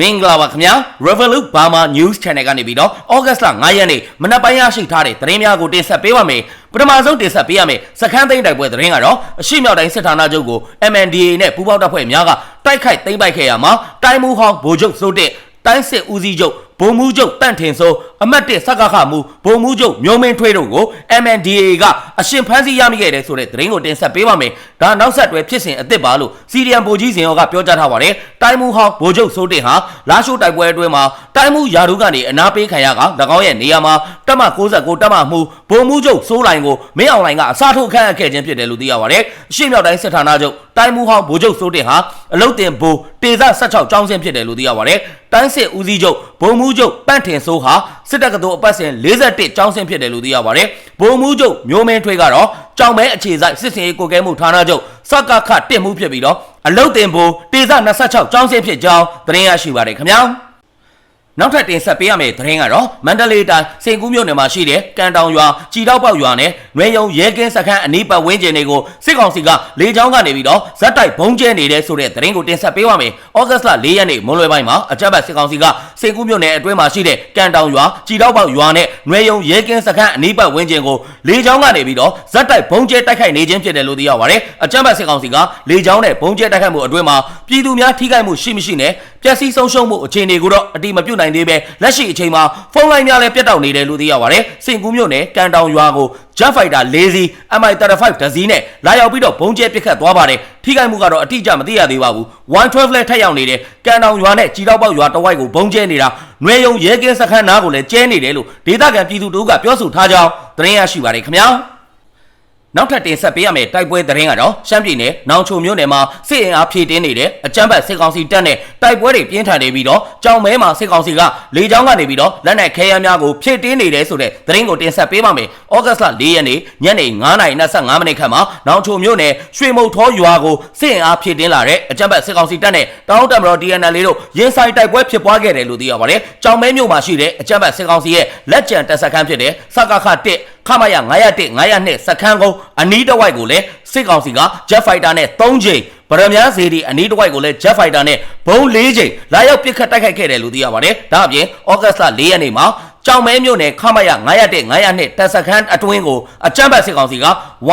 မင်္ဂလာပါခင်ဗျာ Revolut Burma News Channel ကနေပြီးတော့ August လ9ရက်နေ့မနက်ပိုင်းရရှိထားတဲ့သတင်းများကိုတင်ဆက်ပေးပါမယ်ပထမဆုံးတင်ဆက်ပေးရမယ်စခန်းသိမ်းတိုက်ပွဲသတင်းကတော့အရှိမြောက်တိုင်းစစ်ဌာနချုပ်ကို MNDAA နဲ့ပူးပေါင်းတပ်ဖွဲ့များကတိုက်ခိုက်သိမ်းပိုက်ခဲ့ရမှာတိုင်းမှုဟောင်းဗိုလ်ချုပ်စိုးတဲ့တိုင်းစစ်ဦးစီးချုပ် ဗိုလ်မှူးချုပ်တန့်ထင်စိုးအမတ်တစ်စက္ကခမှုဗိုလ်မှူးချုပ်မျိုးမင်းထွေးတို့ကို MNDAA ကအရှင်ဖမ်းဆီးရမိခဲ့တယ်ဆိုတဲ့သတင်းကိုတင်ဆက်ပေးပါမယ်။ဒါနောက်ဆက်တွဲဖြစ်စဉ်အစ်စ်ပါလို့စီရီယံဗိုလ်ကြီးစင်ရောကပြောကြားထားပါတယ်။တိုင်းမှုဟောင်းဗိုလ်ချုပ်စိုးတင်ဟာလာရှိုးတိုက်ပွဲအတွင်းမှာတိုင်းမှုယာဒူးကနေအနာပေးခံရက၎င်းရဲ့နေရာမှာတပ်မ69တပ်မမှုဗိုလ်မှူးချုပ်စိုးလိုင်ကိုမင်းအောင်လိုင်ကအစားထိုးခန့်အပ်ခဲ့ခြင်းဖြစ်တယ်လို့သိရပါတယ်။အရှေ့မြောက်တိုင်းစစ်ဌာနချုပ် တိုင်းမှုဟောင်းဗိုလ်ချုပ်စိုးတင်ဟာအလုတ်တင်ဘိုးတေဇ16ကျောင်းစင်းဖြစ်တယ်လို့သိရပါတယ်။တိုင်းစစ်ဦးစီးချုပ်ဗိုလ်မှူးချုပ်ပန့်ထင်စိုးဟာစစ်တပ်ကတော်အပတ်စဉ်41ကျောင်းစင်းဖြစ်တယ်လို့သိရပါတယ်။ဗိုလ်မှူးချုပ်မျိုးမင်းထွေးကတော့ကြောင်မဲအခြေစိုက်စစ်စင်ရေးကိုကဲမှုဌာနချုပ်စကခတက်မှုဖြစ်ပြီးတော့အလုတ်တင်ဘိုးတေဇ26ကျောင်းစင်းဖြစ်ကြောင်းသတင်းရရှိပါတယ်ခင်ဗျာ။ နောက်ထပ်တင်ဆက်ပေးရမယ့်သတင်းကတော့မန္တလေးတိုင်းစင်ကူးမြို့နယ်မှာရှိတဲ့ကန်တောင်ရွာကြည်တောက်ပေါက်ရွာနဲ့နွေယုံရဲကင်းစခန်းအနီးပတ်ဝန်းကျင်တွေကိုစစ်ကောင်စီကလေကြောင်းကနေပြီးတော့ဇက်တိုက်ဘုံကျဲနေတဲ့ဆိုတဲ့သတင်းကိုတင်ဆက်ပေးပါမယ်။ဩဂတ်လ၄ရက်နေ့မွန်းလွဲပိုင်းမှာအကြမ်းဖက်စစ်ကောင်စီကစင်ကူးမြို့နယ်အတွင်းမှာရှိတဲ့ကန်တောင်ရွာကြည်တောက်ပေါက်ရွာနဲ့နွေယုံရဲကင်းစခန်းအနီးပတ်ဝန်းကျင်ကိုလေကြောင်းကနေပြီးတော့ဇက်တိုက်ဘုံကျဲတိုက်ခိုက်နေခြင်းဖြစ်တယ်လို့သိရပါတယ်။အကြမ်းဖက်စစ်ကောင်စီကလေကြောင်းနဲ့ဘုံကျဲတိုက်ခိုက်မှုအတွင်းမှာပြည်သူများထိခိုက်မှုရှိမရှိနဲ့ပျက်စီးဆုံးရှုံးမှုအခြေအနေကိုတော့အတိမပြုတ်နိုင်သေးပဲလက်ရှိအချိန်မှာဖုန်းလိုင်းများလည်းပြတ်တောက်နေတယ်လို့သိရပါတယ်။စင်ကူးမြို့နယ်ကန်တောင်ရွာကို Jet Fighter ၄စီး MI35 တစီးနဲ့လာရောက်ပြီးတော့ဘုံကျဲပစ်ခတ်သွားပါတယ်။ထိခိုက်မှုကတော့အတိအကျမသိရသေးပါဘူး။112လည်းထက်ရောက်နေတယ်။ကန်တောင်ရွာနဲ့ကြီးတော့ပေါက်ရွာတဝိုက်ကိုဘုံကျဲနေတာ။နွေယုံရဲကင်းစခန်းနားကိုလည်းကျဲနေတယ်လို့ဒေသခံပြည်သူတို့ကပြောဆိုထားကြောင်းသတင်းရရှိပါတယ်ခင်ဗျာ။ နောက်ထပ်တင်ဆက်ပေးရမယ့်တိုက်ပွဲသတင်းကတော့ရှမ်းပြည်နယ်နောင်ချုံမြို့နယ်မှာစစ်အင်အားဖြည့်တင်းနေတဲ့အကြမ်းဖက်စစ်ကောင်စီတပ်နဲ့တိုက်ပွဲတွေပြင်းထန်နေပြီးတော့ကြောင်မဲမှာစစ်ကောင်စီကလေကြောင်းကနေပြီးတော့လက်နက်ခဲယမ်းများကိုဖြည့်တင်းနေတယ်ဆိုတဲ့သတင်းကိုတင်ဆက်ပေးပါမယ်။ဩဂတ်လ၄ရက်နေ့ညနေ9:25မိနစ်ခန့်မှာနောင်ချုံမြို့နယ်ရွှေမုတ်ထောရွာကိုစစ်အင်အားဖြည့်တင်းလာတဲ့အကြမ်းဖက်စစ်ကောင်စီတပ်နဲ့တောင်းတမတော် DNL တို့ရင်ဆိုင်တိုက်ပွဲဖြစ်ပွားခဲ့တယ်လို့သိရပါတယ်။ကြောင်မဲမြို့မှာရှိတဲ့အကြမ်းဖက်စစ်ကောင်စီရဲ့လက်ကျန်တပ်စခန်းဖြစ်တဲ့စကခ1 ခမရ901 902စခန်းကုန်းအနီးတစ်ဝိုက်ကိုလည်းစစ်ကောင်စီက Jet Fighter နဲ့3ချိန်ဗရမ ्या စီဒီအနီးတစ်ဝိုက်ကိုလည်း Jet Fighter နဲ့ဘုံ၄ချိန်လာရောက်ပစ်ခတ်တိုက်ခိုက်ခဲ့တယ်လို့သိရပါတယ်။ဒါအပြင်ဩဂတ်လ၄ရက်နေ့မှာကြောင်မဲမြို့နယ်ခမရ901 902တပ်စခန်းအတွင်းကိုအကြမ်းဖက်စစ်ကောင်စီက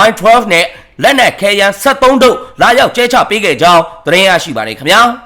Y12 နဲ့လက်နက်ခဲယမ်း73ဒုတ်လာရောက်ကျဲချပေးခဲ့ကြောင်းသတင်းရရှိပါတယ်ခင်ဗျာ။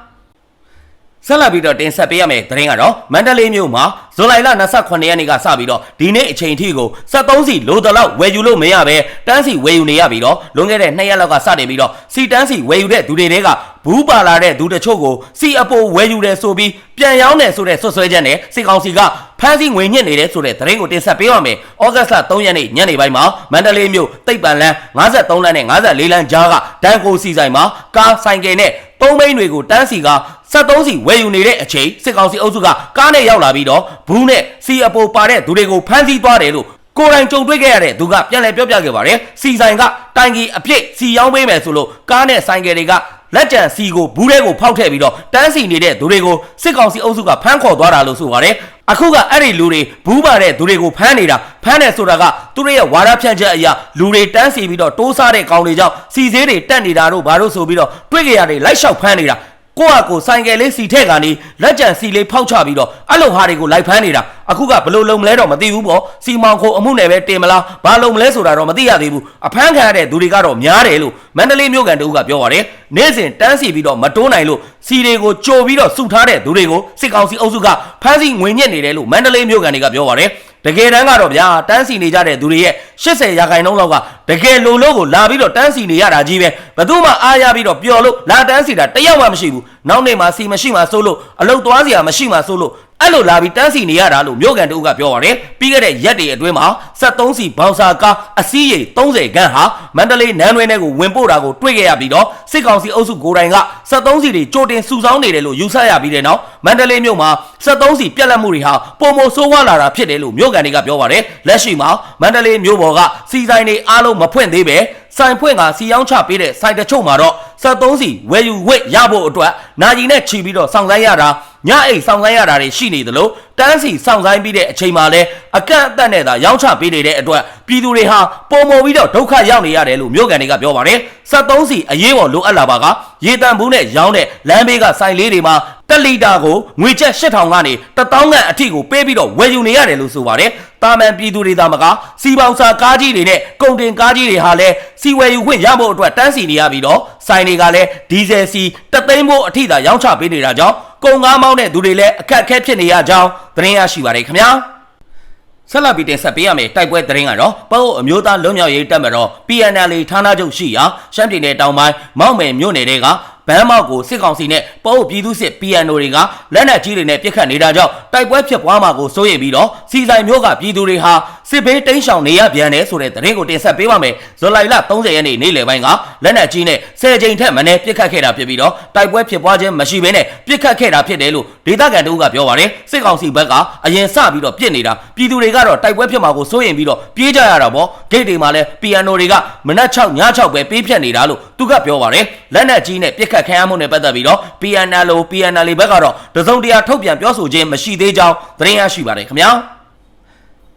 ဆက်လက်ပြီးတော့တင်ဆက်ပေးရမယ့်သတင်းကတော့မန္တလေးမြို့မှာဇွန်လလ28ရက်နေ့ကစပြီးတော့ဒီနေ့အချိန်ထိကို73စီလိုတလောက်ဝယ်ယူလို့မရပဲတန်းစီဝယ်ယူနေရပြီးတော့လွန်ခဲ့တဲ့2ရက်လောက်ကစတင်ပြီးတော့စီတန်းစီဝယ်ယူတဲ့သူတွေတဲကဘူးပါလာတဲ့သူတချို့ကိုစီအပိုဝယ်ယူတယ်ဆိုပြီးပြန်ရောင်းတယ်ဆိုတဲ့ဆွဆွဲချက်နဲ့စစ်ကောင်စီကဖမ်းဆီးငွေညှစ်နေတယ်ဆိုတဲ့သတင်းကိုတင်ဆက်ပေးပါမယ်။ဩဂတ်လ3ရက်နေ့ညနေပိုင်းမှာမန္တလေးမြို့တိတ်ပံလန်း53လမ်းနဲ့54လမ်းကြားကဒန်ကိုစီဆိုင်မှာကားဆိုင်ကယ်နဲ့သုံးဘိန်းတွေကိုတန်းစီက 73စီဝယ်ယူနေတဲ့အချိန်စစ်ကောင်စီအုပ်စုကကားနဲ့ရောက်လာပြီးတော့ဘူးနဲ့စီအပိုပါတဲ့သူတွေကိုဖမ်းဆီးသွားတယ်လို့ကိုယ်တိုင်ကြုံတွေ့ခဲ့ရတဲ့သူကပြန်လည်ပြောပြခဲ့ပါတယ်စီဆိုင်ကတိုင်ကြီးအပြစ်စီရောင်းပေးမယ်ဆိုလို့ကားနဲ့ဆိုင်ကယ်တွေကလက်ကျန်စီကိုဘူးထဲကိုဖောက်ထည့်ပြီးတော့တန်းစီနေတဲ့သူတွေကိုစစ်ကောင်စီအုပ်စုကဖမ်းခေါ်သွားတာလို့ဆိုပါတယ်အခုကအဲ့ဒီလူတွေဘူးပါတဲ့သူတွေကိုဖမ်းနေတာဖမ်းတယ်ဆိုတာကသူတို့ရဲ့ဝါဒဖြန့်ချက်အရာလူတွေတန်းစီပြီးတော့တိုးစားတဲ့ကောင်တွေကြောင့်စီစေးတွေတက်နေတာတို့ဘာလို့ဆိုပြီးတော့တွေ့ကြရတယ်လိုက်လျှောက်ဖမ်းနေတာ ကိုယ့်အကိုဆိုင်ကယ်လေးစီထက်ကနေလက်ကျန်စီလေးဖောက်ချပြီးတော့အဲ့လိုဟာတွေကိုလိုက်ဖမ်းနေတာ အခုကဘယ်လိုလုံမလဲတော့မသိဘူးပေါ့စီမောင်ခိုအမှုနယ်ပဲတင်မလားဘာလုံမလဲဆိုတာတော့မသိရသေးဘူးအဖမ်းခံရတဲ့သူတွေကတော့များတယ်လို့မန္တလေးမြို့ကန်တူကပြောပါတယ်နေ့စဉ်တန်းစီပြီးတော့မတိုးနိုင်လို့စီတွေကိုကြိုပြီးတော့စုထားတဲ့သူတွေကိုစစ်ကောင်စီအုပ်စုကဖမ်းဆီးငွေညက်နေတယ်လို့မန္တလေးမြို့ကန်တွေကပြောပါတယ်တကယ်တမ်းကတော့ဗျာတန်းစီနေကြတဲ့သူတွေရဲ့80ရာခိုင်နှုန်းလောက်ကတကယ်လုံလို့ကိုလာပြီးတော့တန်းစီနေရတာကြီးပဲဘယ်သူမှအားရပြီးတော့ပျော်လို့လာတန်းစီတာတယောက်မှမရှိဘူးနောက်နေ့မှစီမရှိမှစိုးလို့အလုတ်သွားစရာမရှိမှစိုးလို့ အဲ့လိုလာပြီးတန်းစီနေရတာလို့မြို့ကန်တူကပြောပါတယ်ပြီးခဲ့တဲ့ရက်တွေအတွင်းမှာ73စီဘောင်စာကားအစည်းရိမ်30ခန်းဟာမန္တလေးနန်းတွင်းထဲကိုဝင်ပို့တာကိုတွေ့ခဲ့ရပြီးတော့စစ်ကောင်စီအုပ်စုကိုယ်တိုင်က73စီတွေကြိုတင်စုဆောင်းနေတယ်လို့ယူဆရပြီးတဲ့နောက်မန္တလေးမြို့မှာ73စီပြက်လက်မှုတွေဟာပုံမဆိုးဝါးလာတာဖြစ်တယ်လို့မြို့ကန်တွေကပြောပါတယ်လက်ရှိမှာမန္တလေးမြို့ပေါ်ကစီဆိုင်တွေအားလုံးမဖွင့်သေးပဲဆိုင်ဖွင့်ကစီယောင်းချပေးတဲ့ဆိုင်တချို့မှာတော့73စီဝယ်ယူဝစ်ရဖို့အတွက်နာကြီးနဲ့ခြီးပြီးတော့စောင့်ဆိုင်ရတာ ညအိတ်စောင့်ဆိုင်ရတာတွေရှိနေသလိုတန်းစီစောင့်ဆိုင်ပြီးတဲ့အချိန်မှာလဲအကန့်အသတ်နဲ့သာရောင်းချပေးနေတဲ့အတွက်ပြည်သူတွေဟာပုံမပြီးတော့ဒုက္ခရောက်နေရတယ်လို့မြို့ကန်တွေကပြောပါတယ်73စီအရေးပေါ်လိုအပ်လာပါကရေတံဘူးနဲ့ရောင်းတဲ့လမ်းဘေးကဆိုင်လေးတွေမှာ1လီတာကိုငွေကျပ်8000ကနေ1000ခန့်အထိကိုပေးပြီးတော့ဝယ်ယူနေရတယ်လို့ဆိုပါတယ်။တာမန်ပြည်သူတွေသာမကစီပေါင်စာကားကြီးတွေနဲ့ကုန်တင်ကားကြီးတွေဟာလည်းစီဝယ်ယူခွင့်ရဖို့အတွက်တန်းစီနေရပြီးတော့ဆိုင်တွေကလည်းဒီဇယ်စီတသိန်းမို့အထိသာရောင်းချပေးနေတာကြောင့် ကုန်ကားမောင်းတဲ့သူတွေလည်းအခက်အခဲဖြစ်နေရကြောင်းသတင်းရရှိပါတယ်ခင်ဗျာ။ဆက်လက်ပြီးတင်ဆက်ပေးရမယ်တိုက်ပွဲသတင်းကတော့ပအိုးအမျိုးသားလွတ်မြောက်ရေးတပ်မတော် PNL ဌာနချုပ်ရှိရာရှမ်းပြည်နယ်တောင်ပိုင်းမောက်မယ်မြို့နယ်တွေကဘန်းမောက်ကိုစစ်ကောင်စီနဲ့ပအိုးပြည်သူစစ် PNO တွေကလက်နက်ကြီးတွေနဲ့ပစ်ခတ်နေတာကြောင့်တိုက်ပွဲဖြစ်ပွားမှာကိုစိုးရိမ်ပြီးတော့စီဆိုင်မျိုးကပြည်သူတွေဟာ စစ်ဘေးတိမ်းရှောင်နေရပြန်တယ်ဆိုတဲ့သတင်းကိုတင်ဆက်ပေးပါမယ်ဇူလိုင်လ30ရက်နေ့နေ့လယ်ပိုင်းကလက်နက်ကြီးနဲ့10ကြိမ်ထက်မနည်းပစ်ခတ်ခဲ့တာဖြစ်ပြီးတော့တိုက်ပွဲဖြစ်ပွားခြင်းမရှိဘဲနဲ့ပစ်ခတ်ခဲ့တာဖြစ်တယ်လို့ဒေသခံတို့ကပြောပါတယ်စစ်ကောင်စီဘက်ကအရင်စပြီးတော့ပြစ်နေတာပြည်သူတွေကတော့တိုက်ပွဲဖြစ်မှာကိုစိုးရိမ်ပြီးတော့ပြေးကြရတာပေါ့ဂိတ်တွေမှာလည်း PNO တွေကမနက်6ည6ပဲပေးဖြတ်နေတာလို့သူကပြောပါတယ်လက်နက်ကြီးနဲ့ပစ်ခတ်ခံရမှုနဲ့ပတ်သက်ပြီးတော့ PNL PNL ဘက်ကတော့တစုံတရာထုတ်ပြန်ပြောဆိုခြင်းမရှိသေးကြောင်းသတင်းရရှိပါတယ်ခင်ဗျာ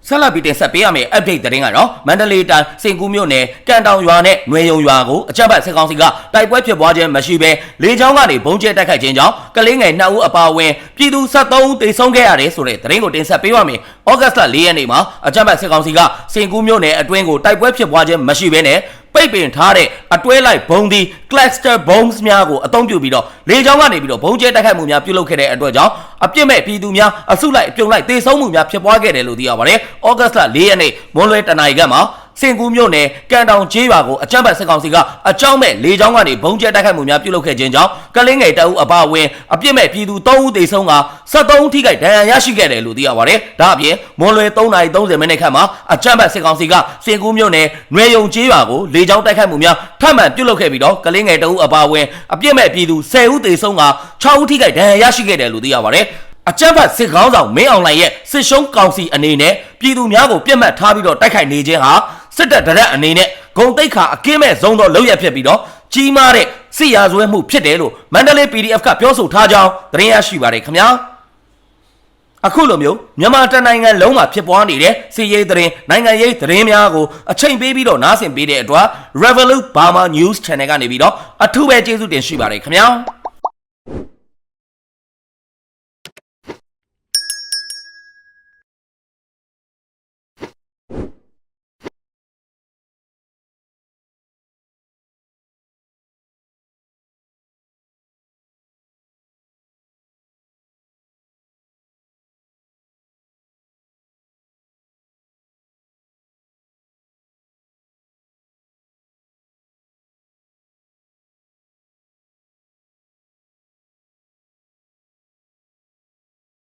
ဆက်လက်ပြီးတင်ဆက်ပေးရမယ့် update သတင်းကတော့မန္တလေးတိုင်းစင်ကူးမြို့နယ်ကန်တောင်ရွာနဲ့နွေယုံရွာကိုအကြမ်းဖက်စစ်ကောင်စီကတိုက်ပွဲဖြစ်ပွားခြင်းမရှိဘဲလေကြောင်းကနေဘုံကျဲတိုက်ခိုက်ခြင်းကြောင့်ကလေးငယ်2ဦးအပါအဝင်ပြည်သူ73ဦးသေဆုံးခဲ့ရတယ်ဆိုတဲ့သတင်းကိုတင်ဆက်ပေးပါမယ်။ဩဂတ်စ်လ4ရက်နေ့မှာအကြမ်းဖက်စစ်ကောင်စီကစင်ကူးမြို့နယ်အတွင်းကိုတိုက်ပွဲဖြစ်ပွားခြင်းမရှိဘဲနဲ့ ပိတ်ပင်ထားတဲ့အတွဲလိုက်ဘုံဒီ cluster bombs များကိုအသုံးပြုပြီးတော့လေကြောင်းကနေပြီးတော့ဘုံကျဲတိုက်ခိုက်မှုများပြုလုပ်ခဲ့တဲ့အတွက်ကြောင့်အပြစ်မဲ့ပြည်သူများအစုလိုက်အပြုံလိုက်သေဆုံးမှုများဖြစ်ပွားခဲ့တယ်လို့သိရပါတယ်။ဩဂတ်စ်လ4ရက်နေ့မွန်းလွဲတနာရီကမှာ စင်ကူးမြို့နယ်ကန်တောင်ကျေးရွာကိုအကြမ်းဖက်စစ်ကောင်စီကအကြောင်းမဲ့လေကြောင်းကနေဘုံကျဲတိုက်ခိုက်မှုများပြုလုပ်ခဲ့ခြင်းကြောင့်ကလင်းငယ်တအုပ်အပါအဝင်အပြစ်မဲ့ပြည်သူ3ဦးသေဆုံးက73ဦးထိခိုက်ဒဏ်ရာရရှိခဲ့တယ်လို့သိရပါတယ်။ဒါအပြင်မွန်လွယ်3:30မိနစ်ခန့်မှာအကြမ်းဖက်စစ်ကောင်စီကစင်ကူးမြို့နယ်နွေယုံကျေးရွာကိုလေကြောင်းတိုက်ခိုက်မှုများထပ်မံပြုလုပ်ခဲ့ပြီးတော့ကလင်းငယ်တအုပ်အပါအဝင်အပြစ်မဲ့ပြည်သူ10ဦးသေဆုံးက6ဦးထိခိုက်ဒဏ်ရာရရှိခဲ့တယ်လို့သိရပါတယ်။အကြမ်းဖက်စစ်ကောင်းဆောင်မင်းအောင်လှိုင်ရဲ့စစ်ရှုံးကောင်စီအနေနဲ့ပြည်သူများကိုပြစ်မှတ်ထားပြီးတော့တိုက်ခိုက်နေခြင်းဟာ စစ်တပ်တရက်အနေနဲ့ဂုံတိတ်ခါအကင်းမဲ့ဇုံတော်လောက်ရဖြစ်ပြီးတော့ကြီးမားတဲ့စစ်ရာဇဝဲမှုဖြစ်တယ်လို့မန္တလေး PDF ကပြောဆိုထားကြောင်းသတင်းရရှိပါတယ်ခင်ဗျာအခုလိုမျိုးမြန်မာတိုင်းနိုင်ငံလုံးမှာဖြစ်ပွားနေတဲ့စီးရေးသတင်းနိုင်ငံရေးသတင်းများကိုအချိန်ပေးပြီးတော့နားဆင်ပေးတဲ့အတွက် Revolut Burma News Channel ကနေပြီးတော့အထူးပဲကျေးဇူးတင်ရှိပါတယ်ခင်ဗျာ